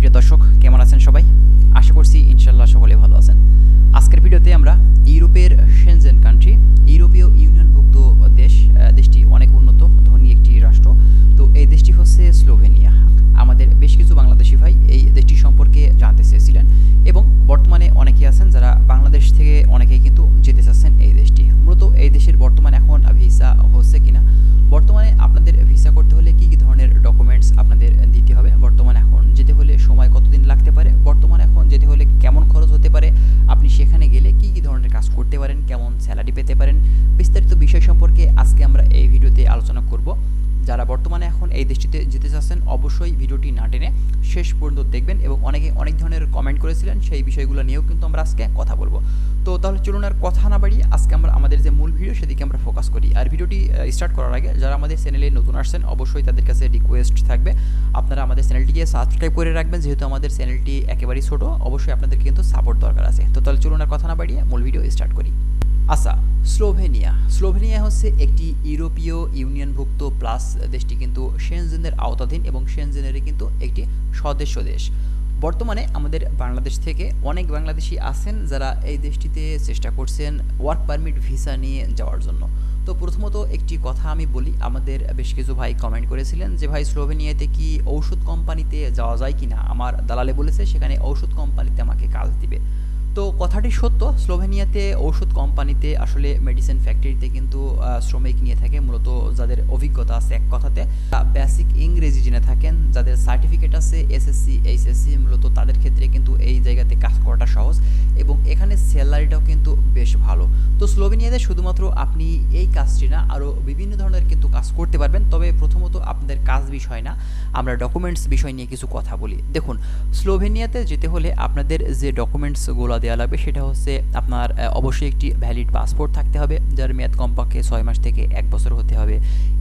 প্রিয় দর্শক কেমন আছেন সবাই? আশা করছি ইনশাল্লাহ সকলে ভালো করব। যারা বর্তমানে এখন এই দেশটিতে যেতে চাচ্ছেন, অবশ্যই ভিডিওটি না টেনে শেষ পর্যন্ত দেখবেন এবং অনেকে অনেক ধরনের কমেন্ট করেছিলেন, সেই বিষয়গুলো নিয়েও কিন্তু আমরা আজকে কথা বলব। তো তাহলে চলুন আর কথা না বাড়িয়ে আজকে আমরা আমাদের যে মূল ভিডিও সেদিকে আমরা ফোকাস করি। আর ভিডিওটি স্টার্ট করার আগে যারা আমাদের চ্যানেলে নতুন আসছেন, অবশ্যই তাদের কাছে রিকোয়েস্ট থাকবে। আপনারা আমাদের চ্যানেলটিকে সাবস্ক্রাইব করে রাখবেন, যেহেতু আমাদের চ্যানেলটি একেবারেই ছোটো, অবশ্যই আপনাদের কিন্তু সাপোর্ট দরকার আছে। তো তাহলে চলুন আর কথা না বাড়িয়ে মূল ভিডিও স্টার্ট করি। আচ্ছা স্লোভেনিয়া। স্লোভেনিয়া হচ্ছে একটি ইউরোপীয় ইউনিয়নভুক্ত প্লাস দেশটি কিন্তু সেনজেনের আওতাধীন এবং সেনজেনেরই কিন্তু একটি সদস্য দেশ। বর্তমানে আমাদের বাংলাদেশ থেকে অনেক বাংলাদেশি আছেন যারা এই দেশটিতে চেষ্টা করছেন ওয়ার্ক পারমিট ভিসা নিয়ে যাওয়ার জন্য। তো প্রথমত একটি কথা আমি বলি, আমাদের বেশ কিছু ভাই কমেন্ট করেছিলেন যে, ভাই, স্লোভেনিয়াতে কি ঔষধ কোম্পানিতে যাওয়া যায় কি না আমার দালালে বলেছে, সেখানে ঔষধ কোম্পানিতে আমাকে কাজ দিবে। তো কথাটি সত্য, স্লোভেনিয়াতে ওষুধ কোম্পানিতে আসলে মেডিসিন ফ্যাক্টরিতে কিন্তু শ্রমিক নিয়ে থাকে, মূলত যাদের অভিজ্ঞতা আছে এক কথাতে। বেসিক ইংরেজি জেনে থাকেন, যাদের সার্টিফিকেট আছে এসএসসি এইচএসসি মূলত তাদের ক্ষেত্রে কিন্তু এই জায়গাতে কাজ করাটা সহজ। স্যালারিটাও কিন্তু বেশ ভালো। তো স্লোভেনিয়াতে শুধুমাত্র আপনি এই কাজটি না আরও বিভিন্ন ধরনের কিন্তু কাজ করতে পারবেন। তবে প্রথমত আপনাদের কাজ বিষয় না, আমরা ডকুমেন্টস বিষয় নিয়ে কিছু কথা বলি। দেখুন, স্লোভেনিয়াতে যেতে হলে আপনাদের যে ডকুমেন্টসগুলো দেওয়া লাগবে, সেটা হচ্ছে আপনার অবশ্যই একটি ভ্যালিড পাসপোর্ট থাকতে হবে, যার মেয়াদ কমপক্ষে ছয় মাস থেকে এক বছর হতে হবে।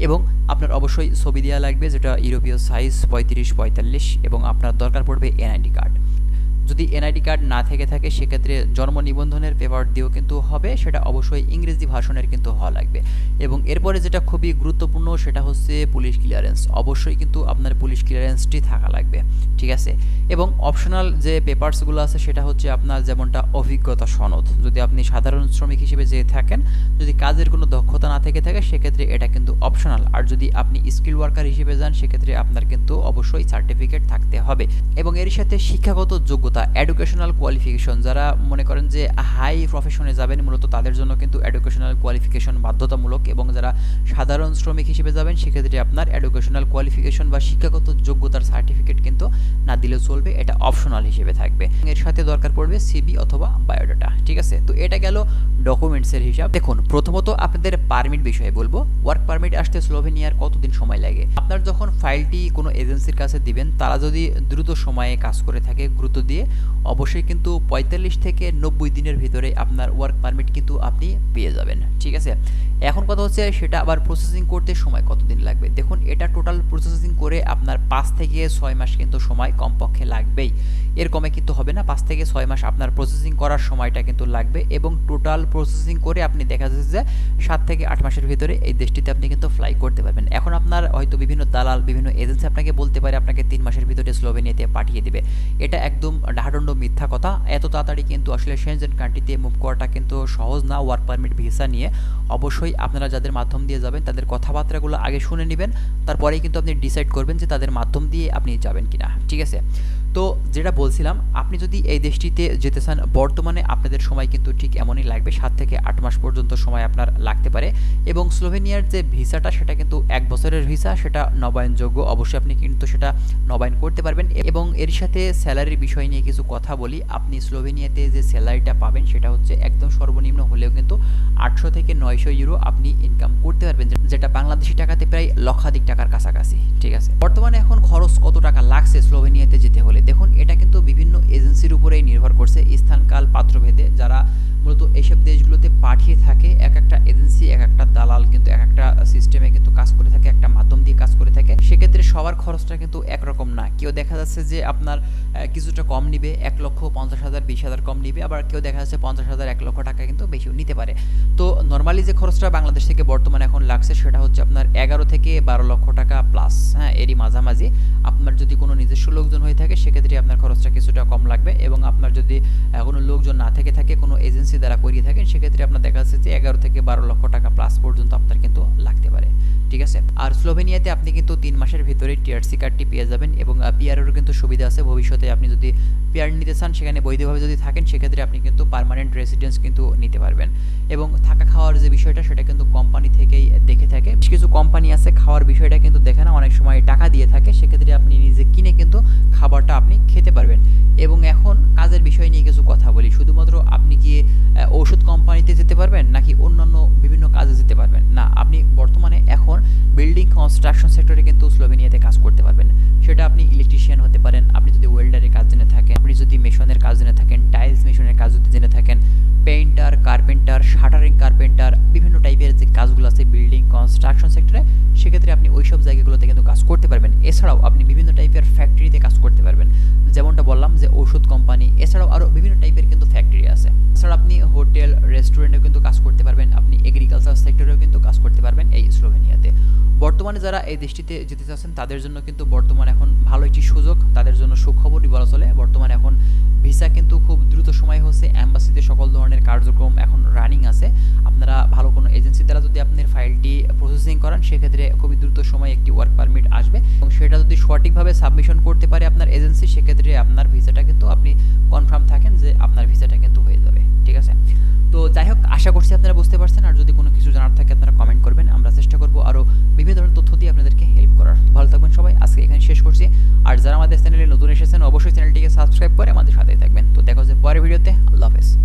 এবং আপনার অবশ্যই ছবি দেওয়া লাগবে, যেটা ইউরোপীয় সাইজ পঁয়ত্রিশ পঁয়তাল্লিশ, এবং আপনার দরকার পড়বে এনআইডি কার্ড যদি এনআইডি কার্ড না থেকে থাকে, সেক্ষেত্রে জন্ম নিবন্ধনের পেপার দিয়েও কিন্তু হবে, সেটা অবশ্যই ইংরেজি ভাষণের কিন্তু হওয়া লাগবে। এবং এরপরে যেটা খুবই গুরুত্বপূর্ণ, সেটা হচ্ছে পুলিশ ক্লিয়ারেন্স অবশ্যই কিন্তু আপনার পুলিশ ক্লিয়ারেন্সটি থাকা লাগবে, ঠিক আছে? এবং অপশনাল যে পেপারসগুলো আছে, সেটা হচ্ছে আপনার যেমনটা অভিজ্ঞতা সনদ। যদি আপনি সাধারণ শ্রমিক হিসেবে যে থাকেন, যদি কাজের কোনো দক্ষতা না থেকে থাকে, সেক্ষেত্রে এটা কিন্তু অপশনাল আর যদি আপনি স্কিল ওয়ার্কার হিসেবে যান, সেক্ষেত্রে আপনার কিন্তু অবশ্যই সার্টিফিকেট থাকতে হবে। এবং এর সাথে শিক্ষাগত যোগ্যতা এডুকেশনাল কোয়ালিফিকেশন যারা মনে করেন যে হাই প্রফেশনে যাবেন, মূলত তাদের জন্য কিন্তু এডুকেশনাল কোয়ালিফিকেশন বাধ্যতামূলক এবং যারা সাধারণ শ্রমিক হিসেবে যাবেন, সেক্ষেত্রে আপনার এডুকেশনাল কোয়ালিফিকেশন বা শিক্ষাগত যোগ্যতার সার্টিফিকেট না দিলেও চলবে, এটা অপশনাল হিসেবে থাকবে। এর সাথে দরকার পড়বে সিবি অথবা বায়োডাটা ঠিক আছে? তো এটা গেল ডকুমেন্টসের হিসাব। দেখুন, প্রথমত আপনাদের পারমিট বিষয়ে বলব। ওয়ার্ক পারমিট আসতে স্লোভেনিয়ার কতদিন সময় লাগে? আপনার যখন ফাইলটি কোনো এজেন্সির কাছে দিবেন, তারা যদি দ্রুত সময়ে কাজ করে থাকে, গুরুত্ব দিয়ে, অবশ্যই কিন্তু পঁয়তাল্লিশ থেকে নব্বই দিনের ভিতরে আপনার ওয়ার্ক পারমিট কিন্তু আপনি পেয়ে যাবেন, ঠিক আছে? এখন কথা হচ্ছে, সেটা আবার প্রসেসিং করতে সময় কতদিন লাগবে? দেখুন, এটা টোটাল প্রসেসিং করে আপনার পাঁচ থেকে ছয় মাস কিন্তু সময় কমপক্ষে লাগবেই। এর কমে কিন্তু হবে না। পাঁচ থেকে ছয় মাস আপনার প্রসেসিং করার সময়টা কিন্তু লাগবে এবং টোটাল প্রসেসিং করে আপনি দেখা যাচ্ছে যে সাত থেকে আট মাসের ভিতরে এই দেশটিতে আপনি কিন্তু ফ্লাই করতে পারবেন। এখন আপনার হয়তো বিভিন্ন দালাল, বিভিন্ন এজেন্সি আপনাকে বলতে পারে আপনাকে তিন মাসের ভিতরে স্লোভেনিয়াতে পাঠিয়ে দেবে। এটা একদম ডাহাডণ্ড মিথ্যা কথা। এত তাড়াতাড়ি কিন্তু আসলে সেনজেন কান্ট্রিতে মুভ করাটা কিন্তু সহজ না। ওয়ার্ক পারমিট ভিসা নিয়ে অবশ্যই আপনারা যাদের মাধ্যম দিয়ে যাবেন, তাদের কথাবার্তাগুলো আগে শুনে নেবেন। তারপরেই কিন্তু আপনি ডিসাইড করবেন যে তাদের মাধ্যম দিয়ে আপনি যাবেন কিনা। ঠিক আছে? তো যেটা বলছিলাম, আপনি যদি এই দেশটিতে যেতে চান, বর্তমানে আপনাদের সময় কিন্তু ঠিক এমনই লাগবে, সাত থেকে আট মাস পর্যন্ত সময় আপনার লাগতে পারে। এবং স্লোভেনিয়ার যে ভিসাটা, সেটা কিন্তু এক বছরের ভিসা, সেটা নবায়নযোগ্য, অবশ্যই আপনি কিন্তু সেটা নবায়ন করতে পারবেন। এবং এর সাথে স্যালারির বিষয় নিয়ে কিছু কথা বলি, আপনি স্লোভেনিয়াতে যে স্যালারিটা পাবেন, সেটা হচ্ছে একদম সর্বনিম্ন হলেও কিন্তু আটশো থেকে নয়শো ইউরো আপনি ইনকাম করতে পারবেন, যেটা বাংলাদেশি টাকাতে প্রায় লক্ষাধিক টাকার কাছাকাছি, ঠিক আছে? বর্তমানে এখন খরচ কত সবার খরচটা কিন্তু একরকম না। কেউ দেখা যাচ্ছে যে আপনার কিছুটা কম নিবে, এক লক্ষ পঞ্চাশ হাজার, বিশ হাজার কম নিবে, আবার কেউ দেখা যাচ্ছে পঞ্চাশ হাজার, এক লক্ষ টাকা কিন্তু বেশিও নিতে পারে। তো নর্মালি যে খরচটা বাংলাদেশ থেকে বর্তমানে এখন লাগছে সেটা হচ্ছে আপনার এগারো থেকে বারো লক্ষ টাকা প্লাস হ্যাঁ এরই মাঝামাঝি। আপনার যদি কোনো নিজস্ব লোকজন হয়ে থাকে, সেক্ষেত্রে আপনার খরচটা কিছুটা কম লাগবে এবং আপনার যদি কোনো লোকজন না থেকে থাকে, কোনো এজেন্সি দ্বারা করিয়ে থাকেন, সেক্ষেত্রে আপনার দেখা যাচ্ছে যে এগারো থেকে বারো লক্ষ টাকা প্লাস পর্যন্ত আপনার কিন্তু ঠিক আছে? আর স্লোভেনিয়াতে আপনি কিন্তু তিন মাসের ভিতরে টিআরসি কার্ডটি পেয়ে যাবেন এবং পিআরেরও কিন্তু সুবিধা আছে ভবিষ্যতে। আপনি যদি পিআর নিতে চান, সেখানে বৈধভাবে যদি থাকেন, সেক্ষেত্রে আপনি কিন্তু পার্মানেন্ট রেসিডেন্স কিন্তু নিতে পারবেন। এবং থাকা খাওয়ার যে বিষয়টা, সেটা কিন্তু কোম্পানি থেকেই দেখে থাকে। বেশ কিছু কোম্পানি আছে, খাওয়ার বিষয়টা কিন্তু দেখে না, অনেক সময় টাকা দিয়ে থাকে। সেক্ষেত্রে আপনি নিজে কিনে কিন্তু খাবারটা আপনি খেতে পারবেন। এবং এখন কাজের বিষয় নিয়ে কিছু কনস্ট্রাকশন সেক্টরে কিন্তু স্লোভেনিয়াতে কাজ করতে পারবেন। সেটা আপনি ইলেকট্রিশিয়ান হতে পারেন, আপনি যদি ওয়েল্ডারের কাজ জেনে থাকেন, আপনি যদি মেশনের কাজ জেনে থাকেন টাইলস মেশনের কাজ যদি জেনে থাকেন পেইন্টার কার্পেন্টার শাটারিং কার্পেন্টার বিভিন্ন টাইপের যে কাজগুলো আছে বিল্ডিং কনস্ট্রাকশন সেক্টরে সেক্ষেত্রে আপনি ওই সব জায়গাগুলোতে কিন্তু কাজ করতে পারবেন। এছাড়াও আপনি বিভিন্ন টাইপের ফ্যাক্টরিতে কাজ করতে পারবেন। যেমনটা বললাম যে ওষুধ কোম্পানি এছাড়াও আরও বিভিন্ন টাইপের কিন্তু ফ্যাক্টরি আছে। এছাড়া আপনি হোটেল রেস্টুরেন্টেও কিন্তু কাজ করতে পারবেন, আপনি এগ্রিকালচার সেক্টরেও কিন্তু কাজ করতে পারবেন এই স্লোভেনিয়াতে। বর্তমানে যারা এই দেশটিতে যেতে চাচ্ছেন, তাদের জন্য কিন্তু বর্তমানে এখন ভালো একটি সুযোগ। তাদের জন্য সুখবরই বলা চলে। বর্তমানে এখন ভিসা কিন্তু খুব দ্রুত সময় হচ্ছে। অ্যাম্বাসিতে সকল ধরনের কার্যক্রম এখন রানিং আছে। আপনারা ভালো কোনো এজেন্সি দ্বারা যদি আপনার ফাইলটি প্রসেসিং করান, সেক্ষেত্রে খুবই দ্রুত সময় একটি ওয়ার্ক পারমিট আসবে। এবং সেটা যদি সঠিকভাবে সাবমিশন করতে পারে আপনার এজেন্সি সেক্ষেত্রে আপনার ভিসাটা কিন্তু আপনি কনফার্ম থাকেন যে আপনার ভিসাটা কিন্তু হয়ে যাবে। ঠিক আছে? তো যাই হোক, আশা করছি আপনারা